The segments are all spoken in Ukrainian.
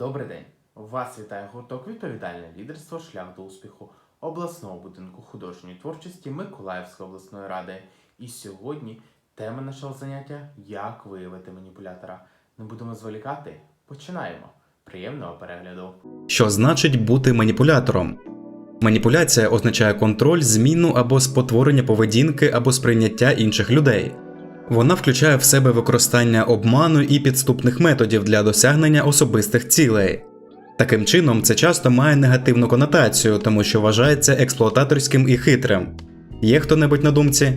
Добрий день! Вас вітає гурток Відповідальне лідерство Шлях до успіху обласного будинку художньої творчості Миколаївської обласної ради. І сьогодні тема нашого заняття як виявити маніпулятора. Не будемо зволікати. Починаємо. Приємного перегляду. Що значить бути маніпулятором? Маніпуляція означає контроль, зміну або спотворення поведінки або сприйняття інших людей. Вона включає в себе використання обману і підступних методів для досягнення особистих цілей. Таким чином, це часто має негативну конотацію, тому що вважається експлуататорським і хитрим. Є хто-небудь на думці?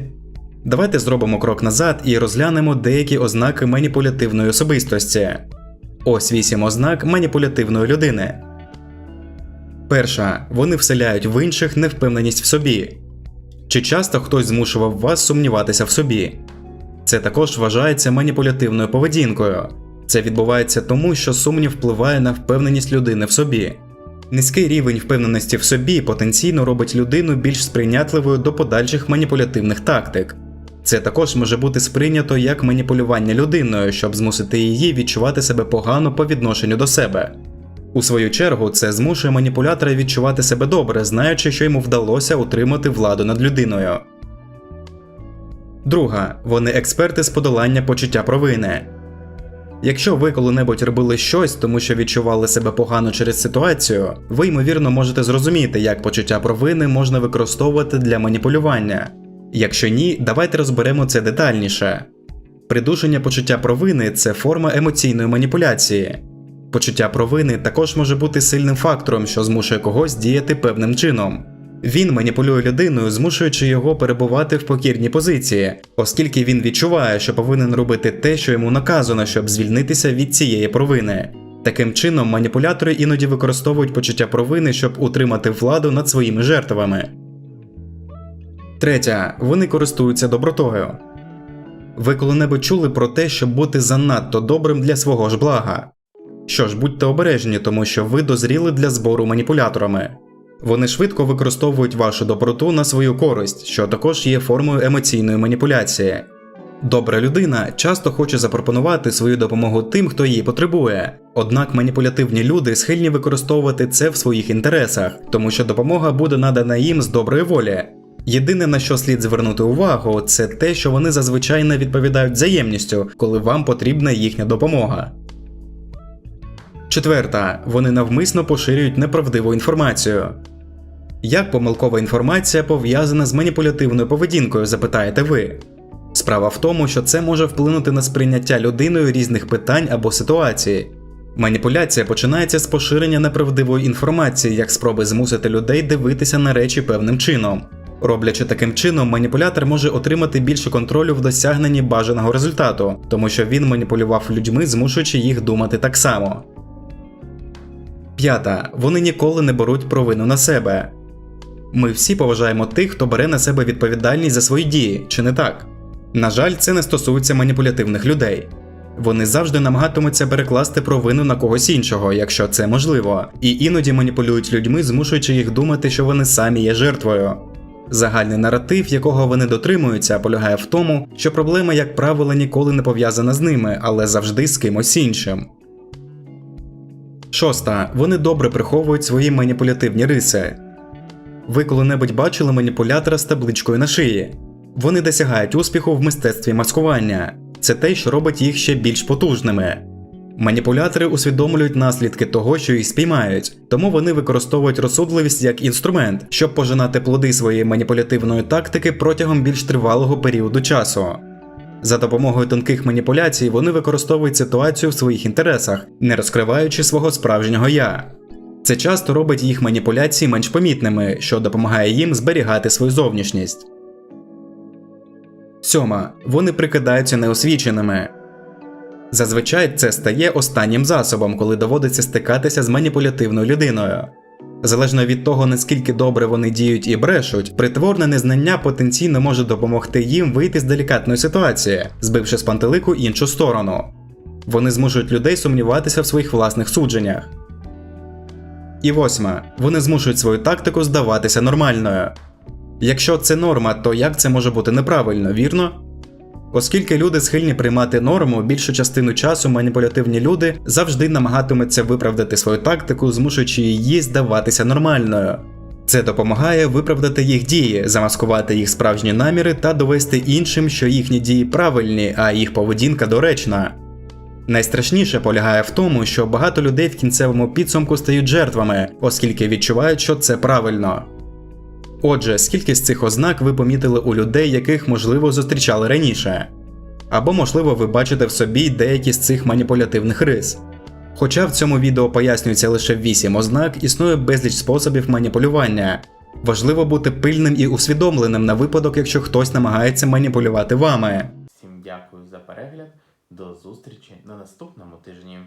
Давайте зробимо крок назад і розглянемо деякі ознаки маніпулятивної особистості. Ось вісім ознак маніпулятивної людини. Перша. Вони вселяють в інших невпевненість в собі. Чи часто хтось змушував вас сумніватися в собі? Це також вважається маніпулятивною поведінкою. Це відбувається тому, що сумнів впливає на впевненість людини в собі. Низький рівень впевненості в собі потенційно робить людину більш сприйнятливою до подальших маніпулятивних тактик. Це також може бути сприйнято як маніпулювання людиною, щоб змусити її відчувати себе погано по відношенню до себе. У свою чергу, це змушує маніпулятора відчувати себе добре, знаючи, що йому вдалося утримати владу над людиною. Друга. Вони експерти з подолання почуття провини. Якщо ви коли-небудь робили щось, тому що відчували себе погано через ситуацію, ви ймовірно можете зрозуміти, як почуття провини можна використовувати для маніпулювання. Якщо ні, давайте розберемо це детальніше. Придушення почуття провини це форма емоційної маніпуляції. Почуття провини також може бути сильним фактором, що змушує когось діяти певним чином. Він маніпулює людиною, змушуючи його перебувати в покірній позиції, оскільки він відчуває, що повинен робити те, що йому наказано, щоб звільнитися від цієї провини. Таким чином, маніпулятори іноді використовують почуття провини, щоб утримати владу над своїми жертвами. Третя. Вони користуються добротою. Ви коли-небудь чули про те, щоб бути занадто добрим для свого ж блага. Що ж, будьте обережні, тому що ви дозріли для збору маніпуляторами. Вони швидко використовують вашу доброту на свою користь, що також є формою емоційної маніпуляції. Добра людина часто хоче запропонувати свою допомогу тим, хто її потребує. Однак маніпулятивні люди схильні використовувати це в своїх інтересах, тому що допомога буде надана їм з доброї волі. Єдине на що слід звернути увагу, це те, що вони зазвичай не відповідають взаємністю, коли вам потрібна їхня допомога. Четверта. Вони навмисно поширюють неправдиву інформацію. Як помилкова інформація пов'язана з маніпулятивною поведінкою, запитаєте ви? Справа в тому, що це може вплинути на сприйняття людиною різних питань або ситуацій. Маніпуляція починається з поширення неправдивої інформації, як спроби змусити людей дивитися на речі певним чином. Роблячи таким чином, маніпулятор може отримати більше контролю в досягненні бажаного результату, тому що він маніпулював людьми, змушуючи їх думати так само. П'ята. Вони ніколи не беруть провину на себе. Ми всі поважаємо тих, хто бере на себе відповідальність за свої дії, чи не так? На жаль, це не стосується маніпулятивних людей. Вони завжди намагатимуться перекласти провину на когось іншого, якщо це можливо, і іноді маніпулюють людьми, змушуючи їх думати, що вони самі є жертвою. Загальний наратив, якого вони дотримуються, полягає в тому, що проблема, як правило, ніколи не пов'язана з ними, але завжди з кимось іншим. Шоста. Вони добре приховують свої маніпулятивні риси. Ви коли-небудь бачили маніпулятора з табличкою на шиї? Вони досягають успіху в мистецтві маскування. Це те, що робить їх ще більш потужними. Маніпулятори усвідомлюють наслідки того, що їх спіймають, тому вони використовують розсудливість як інструмент, щоб пожинати плоди своєї маніпулятивної тактики протягом більш тривалого періоду часу. За допомогою тонких маніпуляцій вони використовують ситуацію в своїх інтересах, не розкриваючи свого справжнього я. Це часто робить їх маніпуляції менш помітними, що допомагає їм зберігати свою зовнішність. Сьома. Вони прикидаються неосвіченими. Зазвичай це стає останнім засобом, коли доводиться стикатися з маніпулятивною людиною. Залежно від того, наскільки добре вони діють і брешуть, притворне незнання потенційно може допомогти їм вийти з делікатної ситуації, збивши з пантелику іншу сторону. Вони змушують людей сумніватися в своїх власних судженнях. І восьма. Вони змушують свою тактику здаватися нормальною. Якщо це норма, то як це може бути неправильно, вірно? Оскільки люди схильні приймати норму, більшу частину часу маніпулятивні люди завжди намагатимуться виправдати свою тактику, змушуючи її здаватися нормальною. Це допомагає виправдати їх дії, замаскувати їх справжні наміри та довести іншим, що їхні дії правильні, а їх поведінка доречна. Найстрашніше полягає в тому, що багато людей в кінцевому підсумку стають жертвами, оскільки відчувають, що це правильно. Отже, скільки з цих ознак ви помітили у людей, яких можливо зустрічали раніше? Або, можливо, ви бачите в собі деякі з цих маніпулятивних рис. Хоча в цьому відео пояснюється лише 8 ознак, існує безліч способів маніпулювання. Важливо бути пильним і усвідомленим на випадок, якщо хтось намагається маніпулювати вами. До зустрічі на наступному тижні.